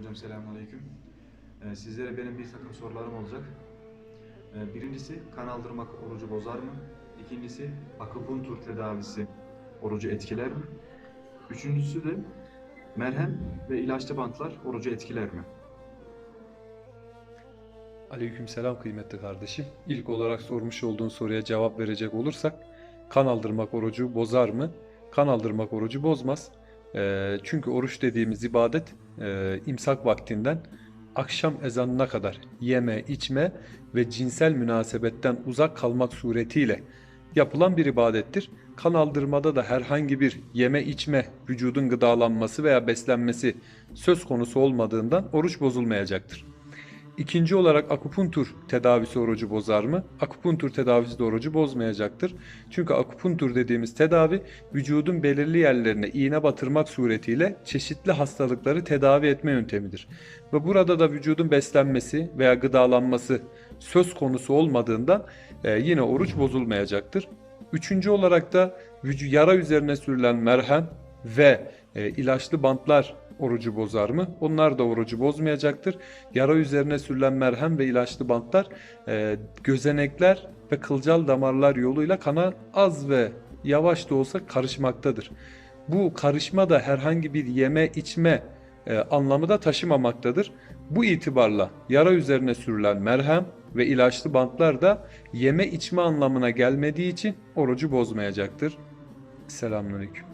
Hocam selamünaleyküm. Ee, sizlere benim bir takım sorularım olacak. Ee, birincisi kan aldırmak orucu bozar mı? İkincisi akupunktur tedavisi orucu etkiler mi? Üçüncüsü de merhem ve ilaçlı bantlar orucu etkiler mi? Aleykümselam kıymetli kardeşim. İlk olarak sormuş olduğun soruya cevap verecek olursak kan aldırmak orucu bozar mı? Kan aldırmak orucu bozmaz. Ee, çünkü oruç dediğimiz ibadet e, imsak vaktinden akşam ezanına kadar yeme, içme ve cinsel münasebetten uzak kalmak suretiyle yapılan bir ibadettir. Kan aldırmada da herhangi bir yeme içme, vücudun gıdalanması veya beslenmesi söz konusu olmadığından oruç bozulmayacaktır. İkinci olarak akupunktur tedavisi orucu bozar mı? Akupunktur tedavisi de orucu bozmayacaktır. Çünkü akupunktur dediğimiz tedavi vücudun belirli yerlerine iğne batırmak suretiyle çeşitli hastalıkları tedavi etme yöntemidir. Ve burada da vücudun beslenmesi veya gıdalanması söz konusu olmadığında e, yine oruç bozulmayacaktır. Üçüncü olarak da yara üzerine sürülen merhem ve e, ilaçlı bantlar orucu bozar mı? Onlar da orucu bozmayacaktır. Yara üzerine sürülen merhem ve ilaçlı bantlar e, gözenekler ve kılcal damarlar yoluyla kana az ve yavaş da olsa karışmaktadır. Bu karışma da herhangi bir yeme içme e, anlamı da taşımamaktadır. Bu itibarla yara üzerine sürülen merhem ve ilaçlı bantlar da yeme içme anlamına gelmediği için orucu bozmayacaktır. Selamünaleyküm.